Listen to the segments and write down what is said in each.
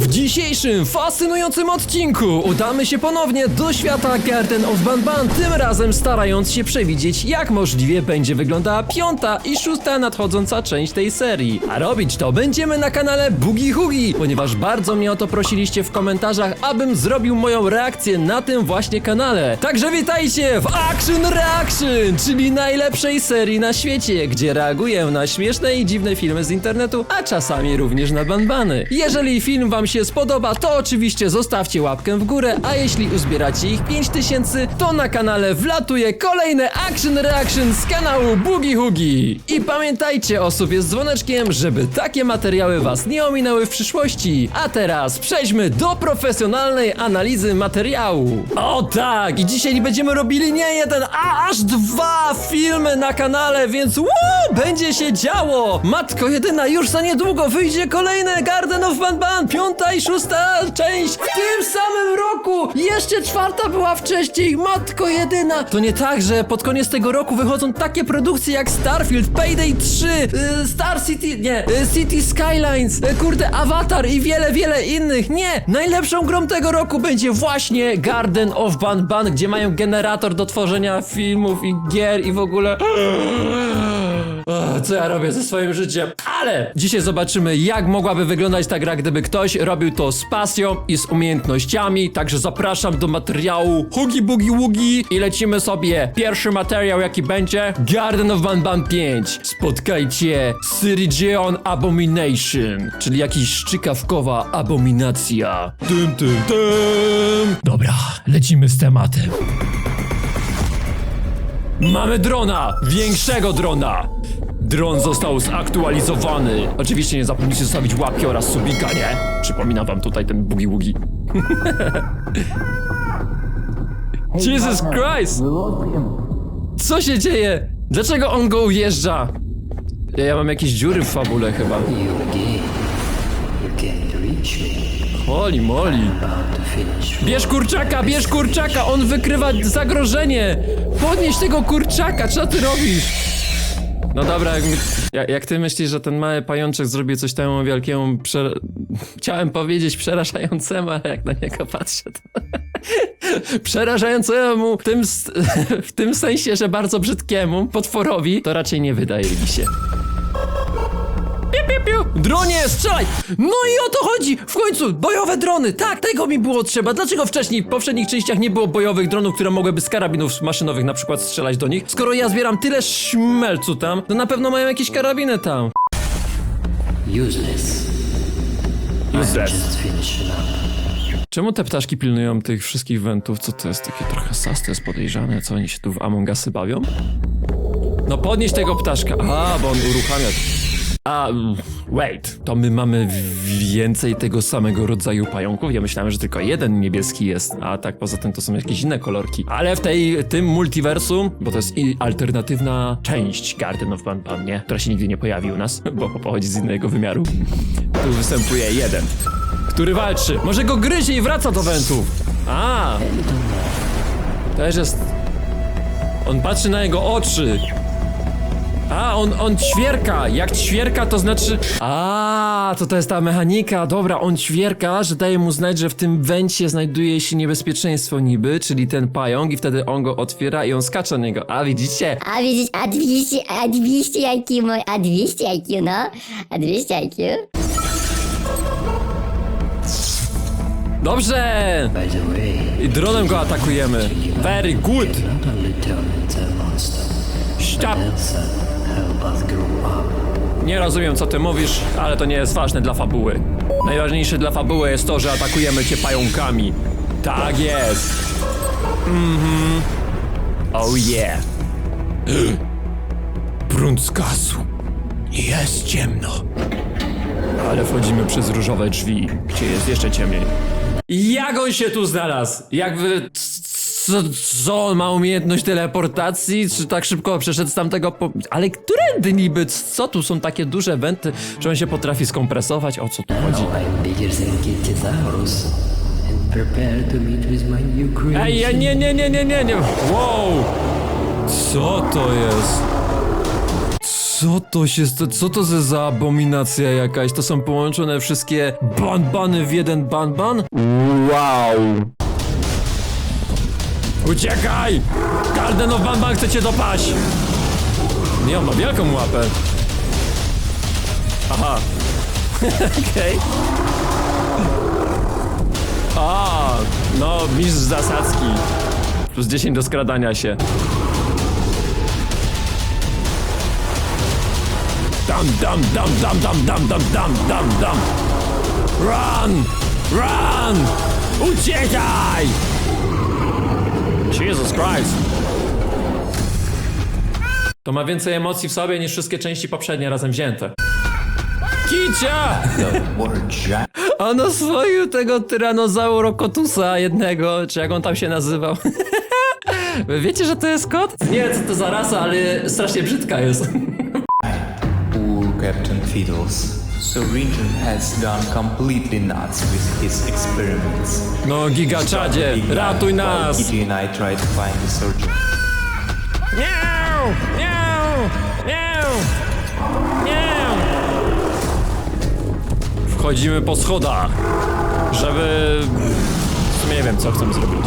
W dzisiejszym fascynującym odcinku udamy się ponownie do świata Garden of Banban, tym razem starając się przewidzieć, jak możliwie będzie wyglądała piąta i szósta nadchodząca część tej serii. A robić to będziemy na kanale Boogie Hugi, ponieważ bardzo mnie o to prosiliście w komentarzach, abym zrobił moją reakcję na tym właśnie kanale. Także witajcie w Action Reaction, czyli najlepszej serii na świecie, gdzie reaguję na śmieszne i dziwne filmy z internetu, a czasami również na banbany. Jeżeli film wam się spodoba, to oczywiście zostawcie łapkę w górę, a jeśli uzbieracie ich 5000, to na kanale wlatuje kolejne Action Reaction z kanału Boogie Hugi. I pamiętajcie o sobie z dzwoneczkiem, żeby takie materiały was nie ominęły w przyszłości. A teraz przejdźmy do profesjonalnej analizy materiału. O tak, i dzisiaj będziemy robili nie jeden, a aż dwa filmy na kanale, więc woo, będzie się działo. Matko jedyna, już za niedługo wyjdzie kolejne Garden of Banban, piąta i szósta część w tym samym roku. Jeszcze czwarta była wcześniej, matko jedyna. To nie tak, że pod koniec tego roku wychodzą takie produkcje jak Starfield, Payday 3, y, Star City, nie, y, City Skylines, y, kurde, Avatar i wiele, wiele innych. Nie, najlepszą grą tego roku będzie właśnie Garden of Banban, gdzie mają generator do tworzenia filmów i gier i w ogóle... Co ja robię ze swoim życiem? Ale dzisiaj zobaczymy, jak mogłaby wyglądać ta gra, gdyby ktoś robił to z pasją i z umiejętnościami. Także zapraszam do materiału Hugi Bugi Wugi i lecimy sobie. Pierwszy materiał, jaki będzie Garden of Banban 5. Spotkajcie Syrigeon Abomination, czyli jakiś szczykawkowa abominacja. Tym, tym, tym. Dobra, lecimy z tematem. Mamy drona! Większego drona! Dron został zaktualizowany. Oczywiście nie zapomnijcie zostawić łapki oraz subika, nie? Przypominam wam tutaj ten bugi wugi. Jesus Christ! Co się dzieje? Dlaczego on go ujeżdża? Ja, ja mam jakieś dziury w fabule chyba. To finish. Bierz kurczaka, bierz kurczaka, on wykrywa zagrożenie! Podnieś tego kurczaka, co ty robisz? No dobra, jak, jak, ty myślisz, że ten mały pajączek zrobi coś temu wielkiemu, prze... chciałem powiedzieć przerażającemu, ale jak na niego patrzę, to... przerażającemu w tym, w tym sensie, że bardzo brzydkiemu potworowi, to raczej nie wydaje mi się. Piu, piu, piu. Dronie, strzelaj! No i o to chodzi! W końcu, bojowe drony! Tak, tego mi było trzeba. Dlaczego wcześniej, w poprzednich częściach nie było bojowych dronów, które mogłyby z karabinów maszynowych na przykład strzelać do nich? Skoro ja zbieram tyle szmelcu tam, to na pewno mają jakieś karabiny tam. Useless. Useless. Czemu te ptaszki pilnują tych wszystkich wentów? Co to jest takie trochę sas, to jest podejrzane? Co oni się tu w Among Usy bawią? No podnieś tego ptaszka. A, bo on uruchamia. A, wait, to my mamy więcej tego samego rodzaju pająków? Ja myślałem, że tylko jeden niebieski jest, a tak poza tym to są jakieś inne kolorki. Ale w tej, tym multiversum, bo to jest alternatywna część Garden of Banban, nie? Która się nigdy nie pojawi u nas, bo pochodzi z innego wymiaru. Tu występuje jeden, który walczy. Może go gryzie i wraca do wentów. A, też jest... On patrzy na jego oczy. A, on, on ćwierka. Jak ćwierka, to znaczy... A, to to jest ta mechanika. Dobra, on ćwierka, że daje mu znać, że w tym węcie znajduje się niebezpieczeństwo niby, czyli ten pająk i wtedy on go otwiera i on skacze na niego. A, widzicie? A widzisz, a 200, a 200 IQ, mój, a 200 IQ, no? A 200 IQ? Dobrze! I dronem go atakujemy. Very good. Stop. Nie rozumiem, co ty mówisz, ale to nie jest ważne dla fabuły. Najważniejsze dla fabuły jest to, że atakujemy cię pająkami. Tak jest. Mhm. Oh yeah. Prąd zgasł. Jest ciemno. Ale wchodzimy przez różowe drzwi, gdzie jest jeszcze ciemniej. Jak on się tu znalazł? Jakby... Co, co on ma umiejętność teleportacji? Czy tak szybko przeszedł z tamtego po... Ale którędy niby? Co tu są takie duże wenty, że on się potrafi skompresować? O co tu chodzi? Ej, ja nie, nie, nie, nie, nie, nie. Wow! Co to jest? Co to się, sta- co to za- za abominacja jakaś? To są połączone wszystkie banbany w jeden banban? Wow. Uciekaj! Garden of Banban chce cię dopaść! Nie, on ma wielką łapę. Aha. Okej. A, no, mistrz zasadzki. Plus 10 do skradania się. Dam, dam, dam, dam, dam, dam, dam, dam, dam, dam. Run! Run! Uciekaj! Jesus Christ. To ma więcej emocji w sobie niż wszystkie części poprzednie razem wzięte. Kicia! A no swoju tego tyranozaurokotusa jednego, czy jak on tam się nazywał. Wy Wiecie, że to jest kot? Nie co to za rasa, ale strasznie brzydka jest. Captain Fiddles. So Rinton has gone completely nuts with his experiments. No gigaczadzie, ratuj nas! Kitty and I try to find the surgeon. Miau! Miau! Miau! Miau! Wchodzimy po schodach, żeby... W sumie nie wiem, co chcemy zrobić.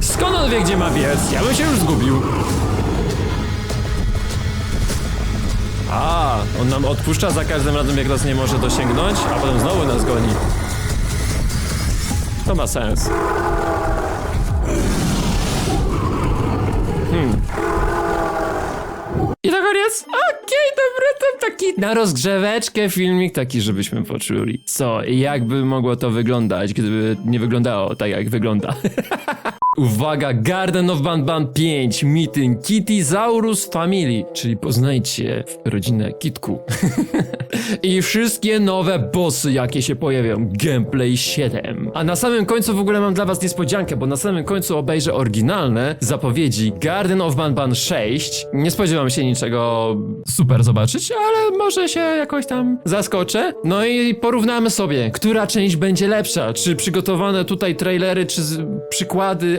Skąd on wie, gdzie ma biec? Ja bym się już zgubił. A, on nam odpuszcza za każdym razem, jak nas nie może dosięgnąć, a potem znowu nas goni. To ma sens. I to koniec? Okej, dobra, to taki na rozgrzeweczkę filmik taki, żebyśmy poczuli. Co, jakby mogło to wyglądać, gdyby nie wyglądało tak, jak wygląda. Uwaga, Garden of Banban 5, meeting Kittysaurus Family, czyli poznajcie rodzinę Kitku. I wszystkie nowe bossy, jakie się pojawią. Gameplay 7. A na samym końcu w ogóle mam dla was niespodziankę, bo na samym końcu obejrzę oryginalne zapowiedzi Garden of Banban 6. Nie spodziewam się niczego super zobaczyć, ale może się jakoś tam zaskoczę. No i porównamy sobie, która część będzie lepsza. Czy przygotowane tutaj trailery, czy z,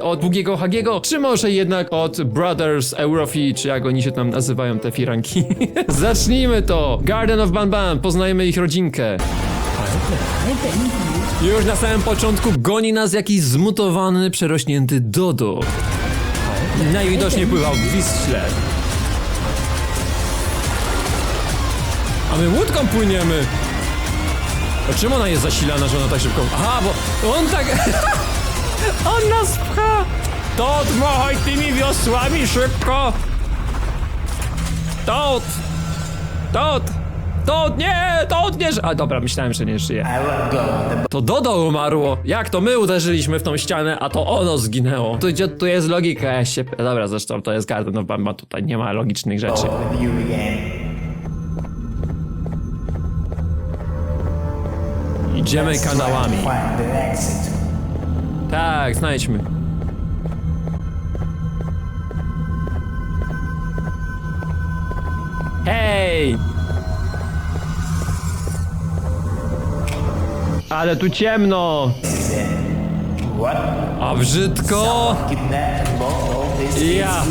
od Bugiego Hagiego, czy może jednak od Brothers Eurofi, czy jak oni się tam nazywają, te firanki. Zacznijmy to! Garden of Banban, poznajmy ich rodzinkę. Już na samym początku goni nas jakiś zmutowany, przerośnięty Dodo. Najwidoczniej pływał w Wisle. A my łódką płyniemy. A czym ona jest zasilana, że ona tak szybko... Aha, bo on tak... on nas pcha! Tot, machaj tymi wiosłami szybko! Tot! Tot! Tot, nie! Tot, nie! ży- A dobra, myślałem, że nie żyje. To Dodo umarło. Jak to my uderzyliśmy w tą ścianę, a to ono zginęło. Tu, gdzie- tu jest logika, ja się... Dobra, zresztą to jest Garden of Bamba, tutaj nie ma logicznych rzeczy. Idziemy kanałami. Tak, znajdźmy. Hej! Ale tu ciemno! A brzydko! Ja!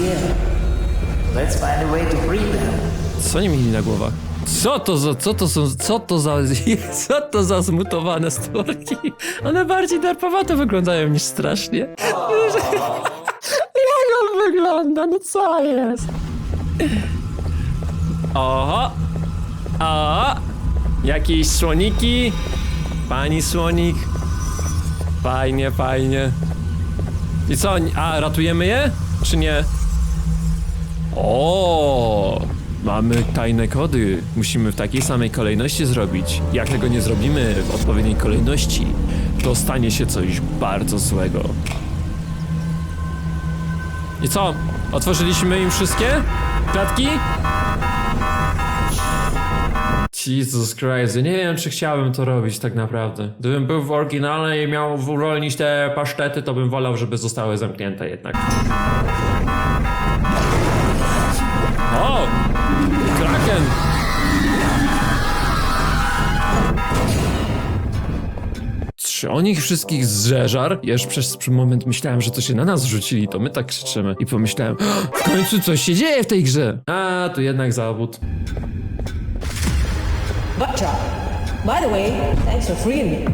Co oni mieli na głowach? Co to za, co to są, co to za, co to za zmutowane stworki? One bardziej darpowato wyglądają niż strasznie. Jak on wygląda? No co jest? Oho! O! Jakieś słoniki? Pani słonik? Fajnie, fajnie. I co? A, ratujemy je? Czy nie? O, mamy tajne kody. Musimy w takiej samej kolejności zrobić. Jak tego nie zrobimy w odpowiedniej kolejności, to stanie się coś bardzo złego. I co? Otworzyliśmy im wszystkie klatki? Jesus Christ, nie wiem, czy chciałbym to robić tak naprawdę. Gdybym był w oryginale i miał uwolnić te pasztety, to bym wolał, żeby zostały zamknięte jednak. On ich wszystkich zżeżar? Ja już przez moment myślałem, że to się na nas rzucili, to my tak krzyczymy. I pomyślałem, w końcu coś się dzieje w tej grze. A, tu jednak zawód. Butcha. By the way, thanks for freeing me.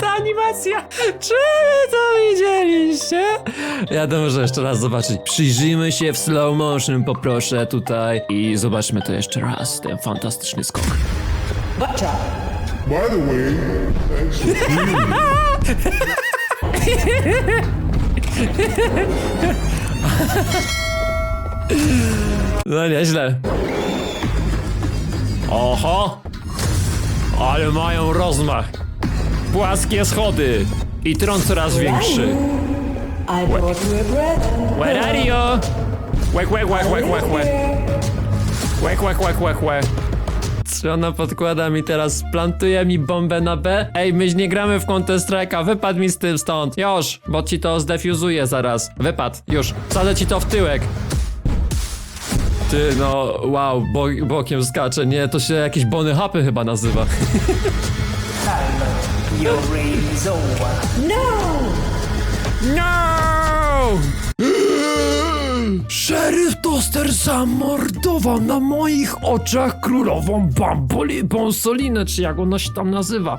Ta animacja! Czy wy to widzieliście? Ja to muszę jeszcze raz zobaczyć. Przyjrzyjmy się w slow motion, poproszę tutaj. I zobaczmy to jeszcze raz, ten fantastyczny skok. Butcha. By the way, thanks for freeing me. No nieźle. Oho! Ale mają rozmach. Płaskie schody. I tron coraz większy. I. Where are you? Łek, łek, łek, łek, łek, łek. Łek, łek, łek, łek, łek. Ona podkłada mi teraz, plantuje mi bombę na B? Ej, my nie gramy w Counter Strike'a, wypadł mi z tym stąd. Już, bo ci to zdefuzuje zaraz. Wypad, już, wsadzę ci to w tyłek. Ty, no, wow, bo, bokiem skacze, nie, to się jakieś bony hapy chyba nazywa. Your reign is over. No! Szeryf Toster zamordował na moich oczach królową Bamboli Bonsolinę, czy jak ona się tam nazywa.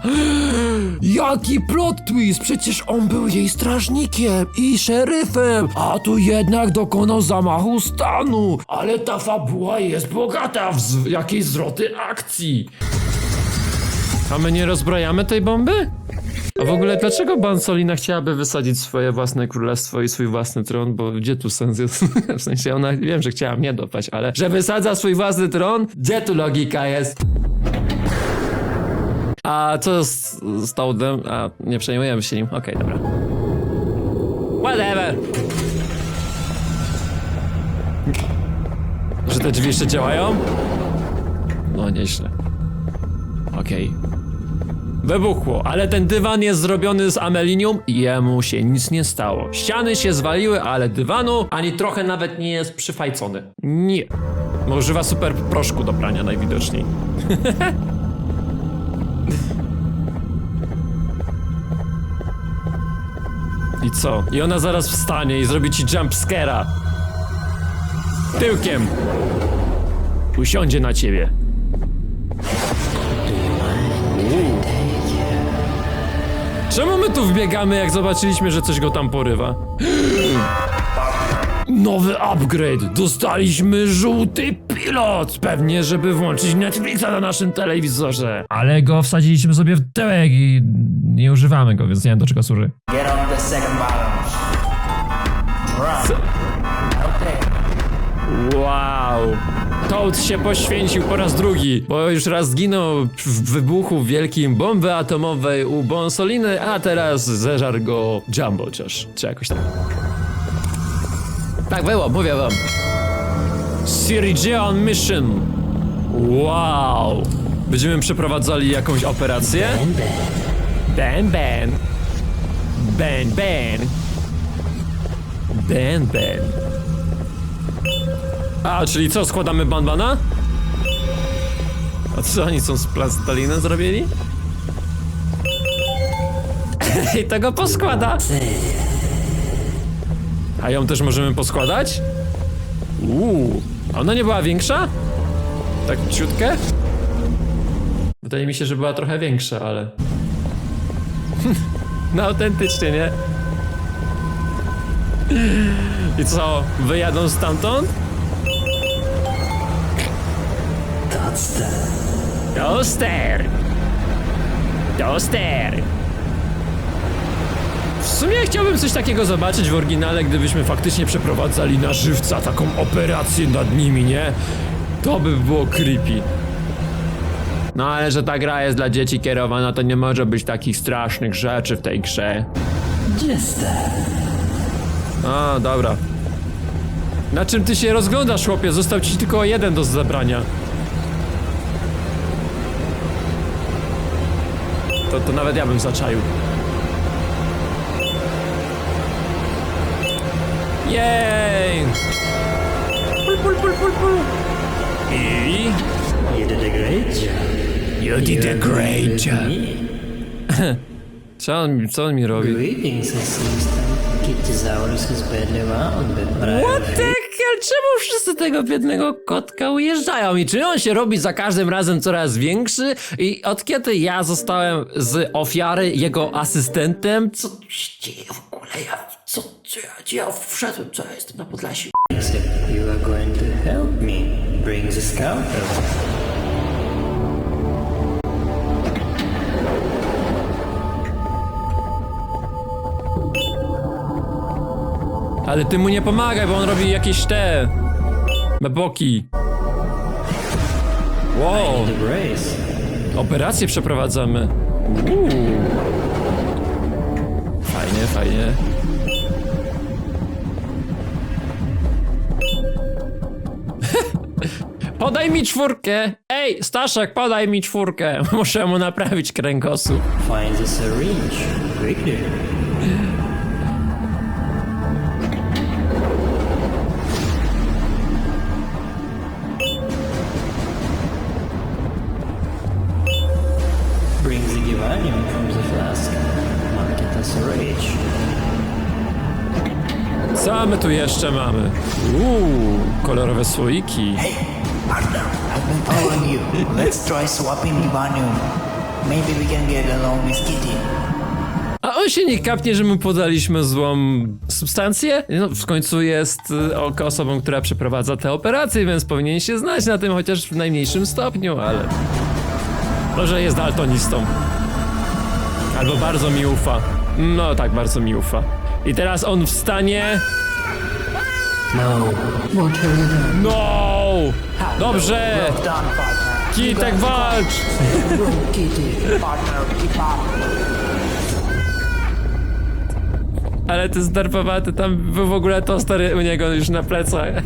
Jaki plot twist! Przecież on był jej strażnikiem i szeryfem, a tu jednak dokonał zamachu stanu. Ale ta fabuła jest bogata w jakieś zwroty akcji. A my nie rozbrajamy tej bomby? A w ogóle dlaczego Bansolina chciałaby wysadzić swoje własne królestwo i swój własny tron? Bo gdzie tu sens jest? W sensie ona, wiem, że chciała mnie dopaść, ale że wysadza swój własny tron? Gdzie tu logika jest? A co z, z Toadem? A, nie przejmujemy się nim. Okej, dobra. Whatever! Że te drzwi jeszcze działają? No, nieźle. Okej. Wybuchło, ale ten dywan jest zrobiony z amelinium i jemu się nic nie stało. Ściany się zwaliły, ale dywanu ani trochę nawet nie jest przyfajcony. Nie. Używa super proszku do prania najwidoczniej. I co? I ona zaraz wstanie i zrobi ci jumpscare'a. Tyłkiem. Usiądzie na ciebie. Czemu my tu wbiegamy, jak zobaczyliśmy, że coś go tam porywa? Nowy upgrade! Dostaliśmy żółty pilot! Pewnie, żeby włączyć Netflixa na naszym telewizorze. Ale go wsadziliśmy sobie w tyłek i nie używamy go, więc nie wiem do czego służy. Get on the second. Run. Wow! Toad się poświęcił po raz drugi, bo już raz zginął w wybuchu wielkim bomby atomowej u Bonsoliny, a teraz zeżar go Jumbo Josh, czy jakoś tam. Tak było, mówię wam. Sirigeon Mission. Wow! Będziemy przeprowadzali jakąś operację? Ben Ben. Ben Ben. Ben Ben. A, czyli co, składamy banbana? A co, oni są z plasteliny zrobieni? I tego poskłada! A ją też możemy poskładać? Uuu, a ona nie była większa? Tak ciutkę? Wydaje mi się, że była trochę większa, ale... no autentycznie, nie? I co, wyjadą stamtąd? Toaster! Toaster! W sumie chciałbym coś takiego zobaczyć w oryginale, gdybyśmy faktycznie przeprowadzali na żywca taką operację nad nimi, nie? To by było creepy. No ale że ta gra jest dla dzieci kierowana, to nie może być takich strasznych rzeczy w tej grze. A, dobra. Na czym ty się rozglądasz, chłopie? Został ci tylko jeden do zabrania. To, to nawet ja bym zaczaił. Jej! Pul, pul, pul, pul, pul. I... You did a great job. You did a great job. Co on, co on mi robi? Greetings, assistant. Kittysaurus has been around, but I What the hell? Czemu wszyscy tego biednego kotka ujeżdżają? I czy on się robi za każdym razem coraz większy? I od kiedy ja zostałem z ofiary jego asystentem? Co się dzieje w ogóle? Ja, co, co ja, ja wszedłem? Co ja jestem na Podlasiu? You are going to help me scout Ale ty mu nie pomagaj, bo on robi jakieś te... Beboki. Wow, operację przeprowadzamy. Uuu. Fajnie, fajnie. Podaj mi czwórkę! Ej, Staszek, podaj mi czwórkę! Muszę mu naprawić kręgosłup. Find the syringe. Quickly. Co my tu jeszcze mamy? Uuu, kolorowe słoiki. Hey, partner, I've been following you. Let's try swapping Divanium. Maybe we can get along with Kitty. A on się nie kapnie, że mu podaliśmy złą substancję? No, w końcu jest y, o- osobą, która przeprowadza te operacje, więc powinien się znać na tym chociaż w najmniejszym stopniu, ale... Może jest daltonistą. Albo bardzo mi ufa. No tak, bardzo mi ufa. I teraz on wstanie... No. No! Dobrze! Kitek walcz! Ale ty zdarpowaty, tam był w ogóle toster u niego już na plecach.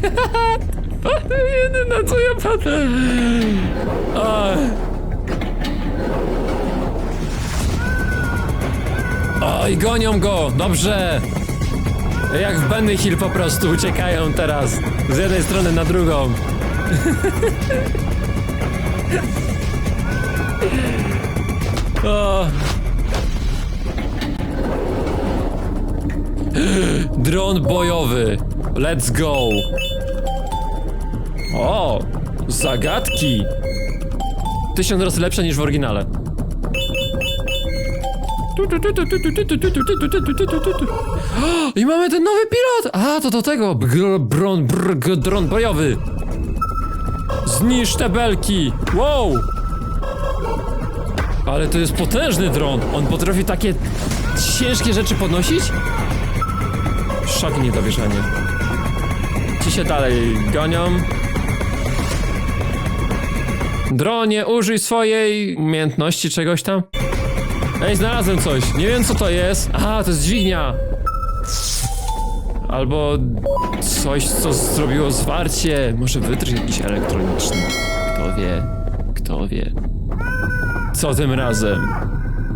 Jedyne co ja patrzę. Oj. Oj, gonią go, dobrze. Jak w Benny Hill po prostu uciekają teraz. Z jednej strony na drugą. o. Dron bojowy. Let's go. O, zagadki. Tysiąc razy lepsze niż w oryginale. I mamy ten nowy pilot! A, to do tego. Br, bron, dron bojowy. Zniszcz te belki. Wow. Ale to jest potężny dron. On potrafi takie ciężkie rzeczy podnosić? Szok niedowierzanie. Ci się dalej gonią. Dronie, użyj swojej umiejętności czegoś tam. Ej, znalazłem coś. Nie wiem co to jest. Aha, to jest dźwignia. Albo coś, co zrobiło zwarcie. Może wytrych jakiś elektroniczny. Kto wie? Kto wie? Co tym razem?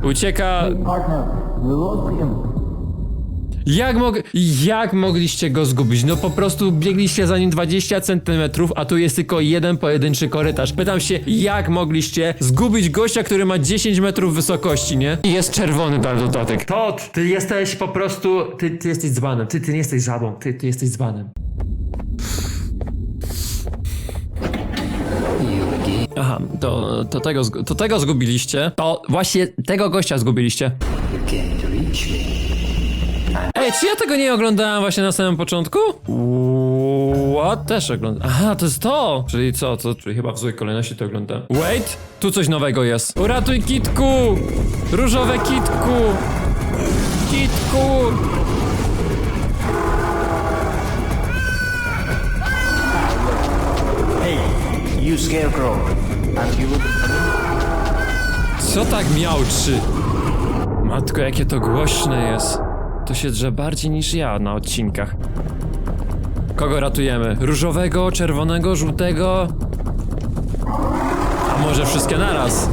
Ucieka. Jak, mog jak mogliście go zgubić? No po prostu biegliście za nim 20 centymetrów, a tu jest tylko jeden pojedynczy korytarz. Pytam się, jak mogliście zgubić gościa, który ma 10 metrów wysokości, nie? I jest czerwony na dodatek. Tot, ty jesteś po prostu... Ty, ty jesteś dzbanem, ty, ty nie jesteś żabą, ty, ty jesteś dzbanem. Aha, to, to, tego, to tego zgubiliście. To właśnie tego gościa zgubiliście. You can't reach me. Ej, czy ja tego nie oglądałem właśnie na samym początku? What? Też oglądałem. Aha, to jest to! Czyli co, to, czyli chyba w złej kolejności to oglądałem. Wait! Tu coś nowego jest. Uratuj kitku! Różowe kitku! Kitku! Hey, you scarecrow. Are you Co tak miałczy? Matko, jakie to głośne jest. To się drze bardziej niż ja na odcinkach. Kogo ratujemy? Różowego, czerwonego, żółtego? A może wszystkie naraz?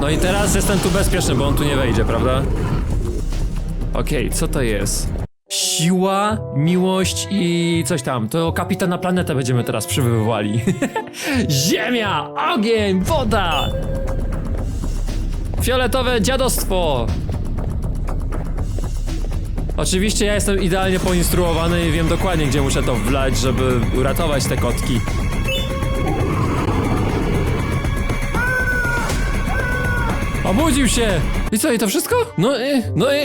No i teraz jestem tu bezpieczny, bo on tu nie wejdzie, prawda? Okej, co to jest? Siła, miłość i coś tam. To kapitana planetę będziemy teraz przywoływali. Ziemia, ogień, woda! Fioletowe dziadostwo! Oczywiście ja jestem idealnie poinstruowany i wiem dokładnie, gdzie muszę to wlać, żeby uratować te kotki. Obudził się! I co, i to wszystko? No i... no i...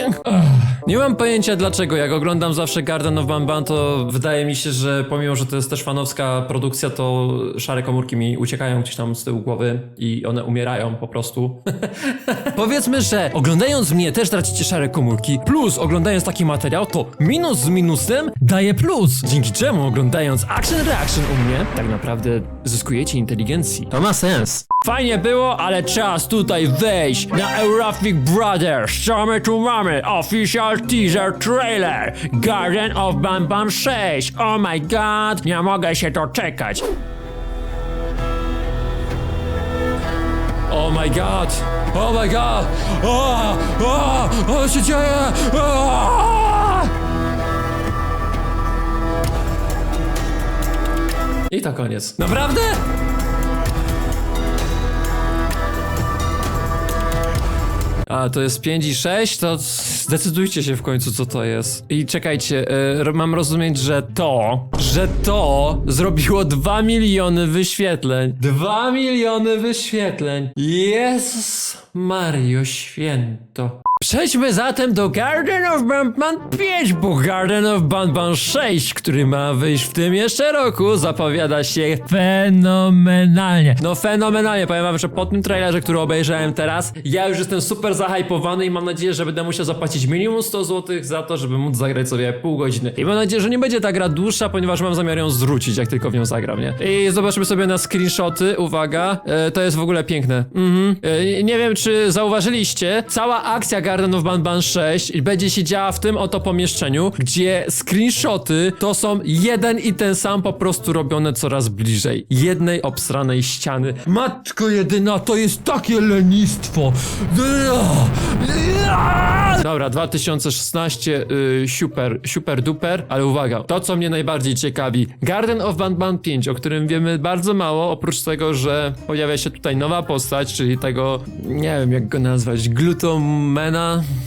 Nie mam pojęcia dlaczego, jak oglądam zawsze Garden of Banban, to wydaje mi się, że pomimo, że to jest też fanowska produkcja, to szare komórki mi uciekają gdzieś tam z tyłu głowy i one umierają po prostu. Powiedzmy, że oglądając mnie też tracicie szare komórki, plus oglądając taki materiał, to minus z minusem daje plus. Dzięki czemu oglądając Action Reaction u mnie, tak naprawdę zyskujecie inteligencji. To ma sens. Fajnie było, ale czas tutaj wejść na Eurafik Brothers. My tu mamy? Official teaser trailer. Garden of Bam Bam 6. Oh my god, nie mogę się doczekać. Oh my god! Oh my god! O! O! O się dzieje! O! I to koniec. Naprawdę? A, to jest 5 i 6? To zdecydujcie się w końcu, co to jest. I czekajcie, y, mam rozumieć, że to, że to zrobiło 2 miliony wyświetleń. 2 miliony wyświetleń. Jezus Mario Święto. Przejdźmy zatem do Garden of Banban 5, bo Garden of Banban 6, który ma wyjść w tym jeszcze roku, zapowiada się fenomenalnie. No fenomenalnie, powiem wam, że po tym trailerze, który obejrzałem teraz, ja już jestem super zahypowany i mam nadzieję, że będę musiał zapłacić minimum 100 zł za to, żeby móc zagrać sobie pół godziny. I mam nadzieję, że nie będzie ta gra dłuższa, ponieważ mam zamiar ją zrzucić, jak tylko w nią zagram, nie? I zobaczmy sobie na screenshoty, uwaga, e, to jest w ogóle piękne. Mhm. E, nie wiem, czy zauważyliście, cała akcja Garden of Banban 6 będzie się działa w tym oto pomieszczeniu, gdzie screenshoty to są jeden i ten sam po prostu robione coraz bliżej. Jednej obsranej ściany. Matko jedyna, to jest takie lenistwo. Dobra, 2016, y, super, super duper, ale uwaga, to co mnie najbardziej ciekawi, Garden of Banban 5, o którym wiemy bardzo mało, oprócz tego, że pojawia się tutaj nowa postać, czyli tego, nie wiem jak go nazwać, Glutomena,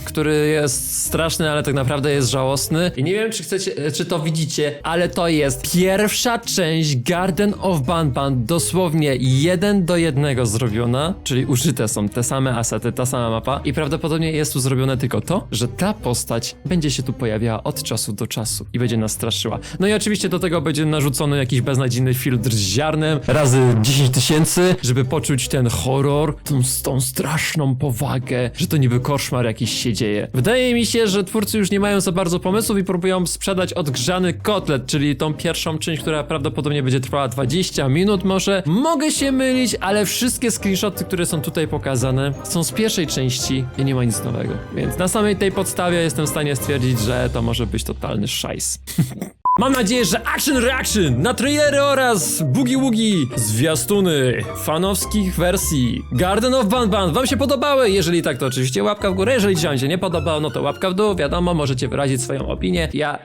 który jest straszny, ale tak naprawdę jest żałosny. I nie wiem, czy chcecie, czy to widzicie, ale to jest pierwsza część Garden of Banban, dosłownie jeden do jednego zrobiona, czyli użyte są te same asety, ta sama mapa i prawdopodobnie jest tu zrobione tylko to, że ta postać będzie się tu pojawiała od czasu do czasu i będzie nas straszyła. No i oczywiście do tego będzie narzucony jakiś beznadziejny filtr z ziarnem razy 10 tysięcy, żeby poczuć ten horror, tą, tą straszną powagę, że to niby koszmar jakiś się dzieje. Wydaje mi się, że twórcy już nie mają za bardzo pomysłów i próbują sprzedać odgrzany kotlet, czyli tą pierwszą część, która prawdopodobnie będzie trwała 20 minut może. Mogę się mylić, ale wszystkie screenshoty, które są tutaj pokazane są z pierwszej części i nie ma nic nowego. Więc na samej tej podstawie jestem w stanie stwierdzić, że to może być totalny szajs. Mam nadzieję, że Action Reaction na trailery oraz Boogie Woogie zwiastuny fanowskich wersji Garden of Banban wam się podobały? Jeżeli tak, to oczywiście łapka w górę. Jeżeli wam się nie podobało, no to łapka w dół. Wiadomo, możecie wyrazić swoją opinię. Ja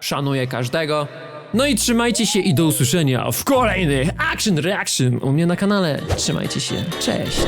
szanuję każdego. No i trzymajcie się i do usłyszenia w kolejnych Action Reaction u mnie na kanale. Trzymajcie się. Cześć.